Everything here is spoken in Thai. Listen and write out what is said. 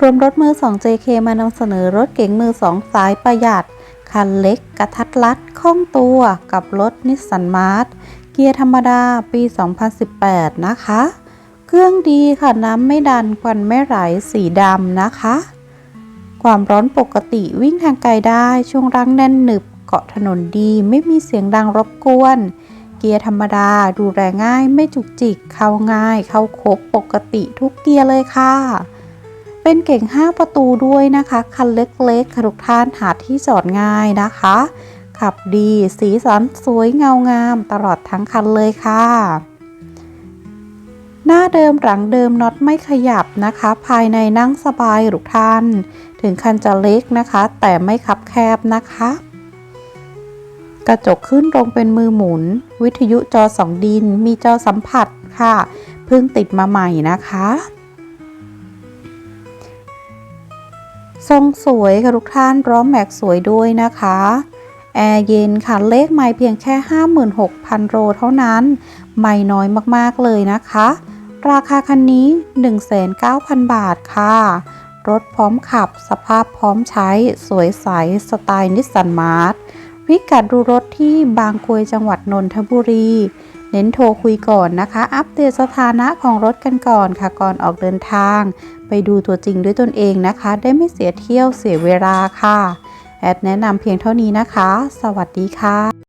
รวมรถมือ 2 JK มานำเสนอรถเก๋งมือ 2 สายประหยัด คันเล็ก กระทัดรัดคล่องตัวกับรถนิสสันมาร์ทเกียร์ธรรมดาปี 2018 นะคะ เครื่องดีค่ะ น้ำไม่ดันควันไม่ไหลสีดำนะคะ ความร้อนปกติวิ่งทางไกลได้ช่วงร่างแน่นหนึบเกาะถนนดีไม่มีเสียงดังรบกวน เกียร์ธรรมดาดูแลง่ายไม่จุกจิกเข้าง่าย เข้าครบปกติทุกเกียร์เลยค่ะ เป็นเก่ง 5 ประตูด้วยนะคะ คันเล็กๆค่ะทุกท่านหาที่จอดง่ายนะคะ ขับดีสีสันสวยเงางามตลอดทั้งคันเลยค่ะ หน้าเดิมหลังเดิมน็อตไม่ขยับนะคะ ภายในนั่งสบายทุกท่าน ถึงคันจะเล็กนะคะ แต่ไม่คับแคบนะคะกระจกขึ้นลงเป็นมือหมุน วิทยุจอสองดิน มีจอสัมผัสค่ะ เพิ่งติดมาใหม่นะคะ ทรงสวยค่ะทุกท่านร้อมแม็กสวยด้วยนะคะ แอร์เย็นค่ะเลขไม่เพียงแค่ 56,000โลเท่านั้น ไม่น้อยมากๆเลยนะคะ ราคาคันนี้ 1,900,000 บาทค่ะ รถพร้อมขับสภาพพร้อมใช้สวยใสสไตล์นิสสันมาร์ทพิกัดดูรถที่บางกรวยจังหวัดนนทบุรี น้นโทรคุยก่อนนะคะ อัปเดตสถานะของรถกันก่อนค่ะ ก่อนออกเดินทาง ไปดูตัวจริงด้วยตนเองนะคะ ได้ไม่เสียเที่ยวเสียเวลาค่ะ แอดแนะนำเพียงเท่านี้นะคะ สวัสดีค่ะ